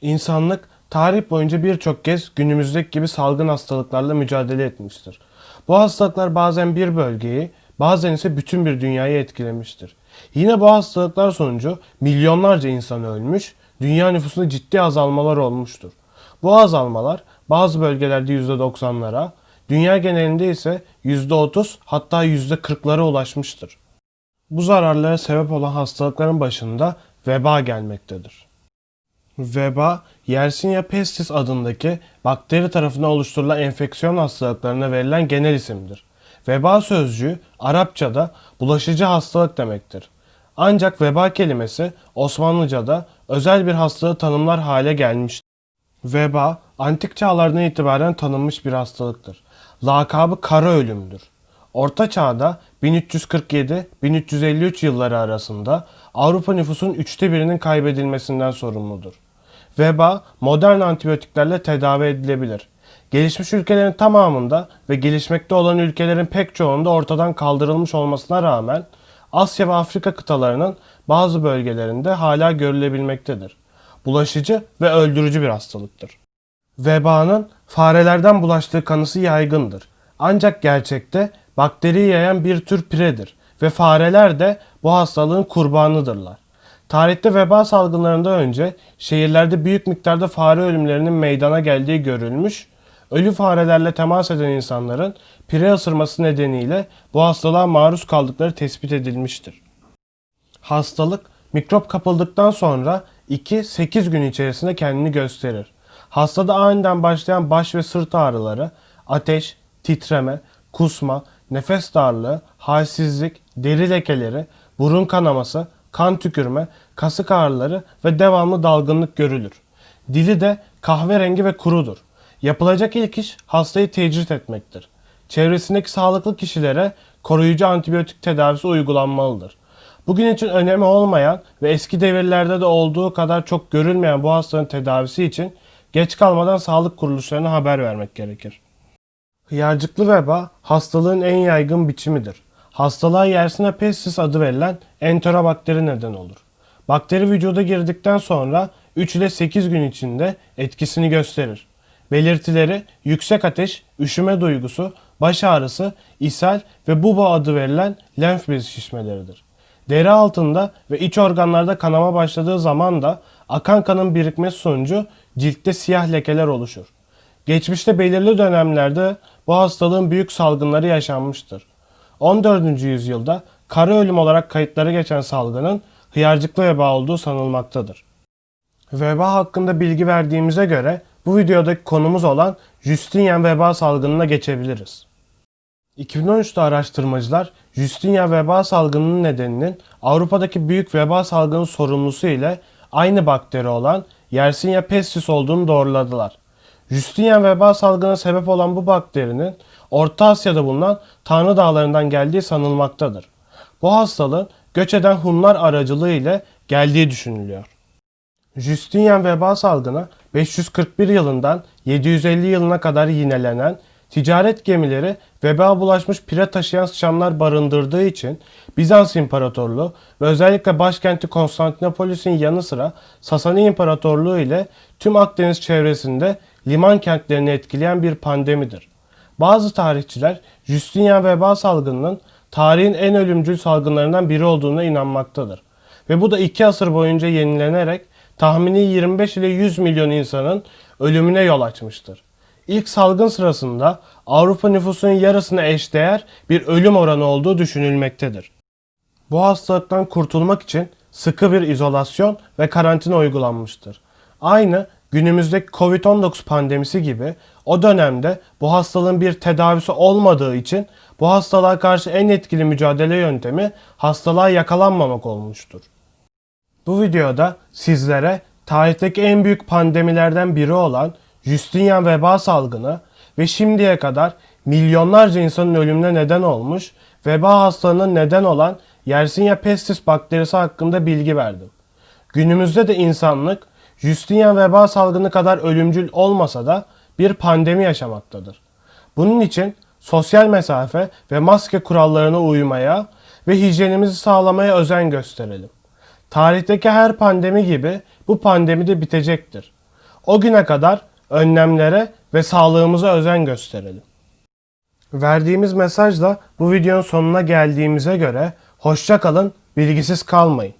İnsanlık tarih boyunca birçok kez günümüzdeki gibi salgın hastalıklarla mücadele etmiştir. Bu hastalıklar bazen bir bölgeyi, bazen ise bütün bir dünyayı etkilemiştir. Yine bu hastalıklar sonucu milyonlarca insan ölmüş, dünya nüfusunda ciddi azalmalar olmuştur. Bu azalmalar bazı bölgelerde %90'lara, dünya genelinde ise %30 hatta %40'lara ulaşmıştır. Bu zararlara sebep olan hastalıkların başında veba gelmektedir. Veba, Yersinia pestis adındaki bakteri tarafından oluşturulan enfeksiyon hastalıklarına verilen genel isimdir. Veba sözcüğü Arapçada bulaşıcı hastalık demektir. Ancak veba kelimesi Osmanlıca'da özel bir hastalığı tanımlar hale gelmiştir. Veba, antik çağlardan itibaren tanınmış bir hastalıktır. Lakabı kara ölümdür. Orta Çağ'da 1347-1353 yılları arasında Avrupa nüfusunun üçte birinin kaybedilmesinden sorumludur. Veba modern antibiyotiklerle tedavi edilebilir. Gelişmiş ülkelerin tamamında ve gelişmekte olan ülkelerin pek çoğunda ortadan kaldırılmış olmasına rağmen Asya ve Afrika kıtalarının bazı bölgelerinde hala görülebilmektedir. Bulaşıcı ve öldürücü bir hastalıktır. Vebanın farelerden bulaştığı kanısı yaygındır. Ancak gerçekte bakteriyi yayan bir tür piredir ve fareler de bu hastalığın kurbanıdırlar. Tarihte veba salgınlarından önce şehirlerde büyük miktarda fare ölümlerinin meydana geldiği görülmüş, ölü farelerle temas eden insanların pire ısırması nedeniyle bu hastalığa maruz kaldıkları tespit edilmiştir. Hastalık mikrop kapıldıktan sonra 2-8 gün içerisinde kendini gösterir. Hastada aniden başlayan baş ve sırt ağrıları, ateş, titreme, kusma, nefes darlığı, halsizlik, deri lekeleri, burun kanaması, kan tükürme, kasık ağrıları ve devamlı dalgınlık görülür. Dili de kahverengi ve kurudur. Yapılacak ilk iş hastayı tecrit etmektir. Çevresindeki sağlıklı kişilere koruyucu antibiyotik tedavisi uygulanmalıdır. Bugün için önemi olmayan ve eski devirlerde de olduğu kadar çok görülmeyen bu hastanın tedavisi için geç kalmadan sağlık kuruluşlarına haber vermek gerekir. Hıyarcıklı veba hastalığın en yaygın biçimidir. Hastalığa Yersinia pestis adı verilen enterobakteri neden olur. Bakteri vücuda girdikten sonra 3 ile 8 gün içinde etkisini gösterir. Belirtileri yüksek ateş, üşüme duygusu, baş ağrısı, ishal ve bubo adı verilen lenf bezi şişmeleridir. Deri altında ve iç organlarda kanama başladığı zaman da akan kanın birikmesi sonucu ciltte siyah lekeler oluşur. Geçmişte belirli dönemlerde bu hastalığın büyük salgınları yaşanmıştır. 14. yüzyılda kara ölüm olarak kayıtlara geçen salgının hıyarcıklı veba olduğu sanılmaktadır. Veba hakkında bilgi verdiğimize göre bu videodaki konumuz olan Justinian veba salgınına geçebiliriz. 2013'te araştırmacılar Justinian veba salgınının nedeninin Avrupa'daki büyük veba salgını sorumlusu ile aynı bakteri olan Yersinia pestis olduğunu doğruladılar. Justinian veba salgına sebep olan bu bakterinin Orta Asya'da bulunan Tanrı Dağları'ndan geldiği sanılmaktadır. Bu hastalığın göç eden Hunlar aracılığı ile geldiği düşünülüyor. Justinian veba salgını 541 yılından 750 yılına kadar yinelenen ticaret gemileri veba bulaşmış pire taşıyan sıçanlar barındırdığı için Bizans İmparatorluğu ve özellikle başkenti Konstantinopolis'in yanı sıra Sasani İmparatorluğu ile tüm Akdeniz çevresinde liman kentlerini etkileyen bir pandemidir. Bazı tarihçiler Justinian veba salgınının tarihin en ölümcül salgınlarından biri olduğuna inanmaktadır. Ve bu da iki asır boyunca yenilenerek tahmini 25 ile 100 milyon insanın ölümüne yol açmıştır. İlk salgın sırasında Avrupa nüfusunun yarısına eşdeğer bir ölüm oranı olduğu düşünülmektedir. Bu hastalıktan kurtulmak için sıkı bir izolasyon ve karantina uygulanmıştır. Aynı günümüzdeki Covid-19 pandemisi gibi o dönemde bu hastalığın bir tedavisi olmadığı için bu hastalığa karşı en etkili mücadele yöntemi hastalığa yakalanmamak olmuştur. Bu videoda sizlere tarihteki en büyük pandemilerden biri olan Justinian veba salgını ve şimdiye kadar milyonlarca insanın ölümüne neden olmuş veba hastalığının neden olan Yersinia pestis bakterisi hakkında bilgi verdim. Günümüzde de insanlık Justinian veba salgını kadar ölümcül olmasa da bir pandemi yaşamaktadır. Bunun için sosyal mesafe ve maske kurallarına uymaya ve hijyenimizi sağlamaya özen gösterelim. Tarihteki her pandemi gibi bu pandemi de bitecektir. O güne kadar önlemlere ve sağlığımıza özen gösterelim. Verdiğimiz mesajla bu videonun sonuna geldiğimize göre hoşça kalın, bilgisiz kalmayın.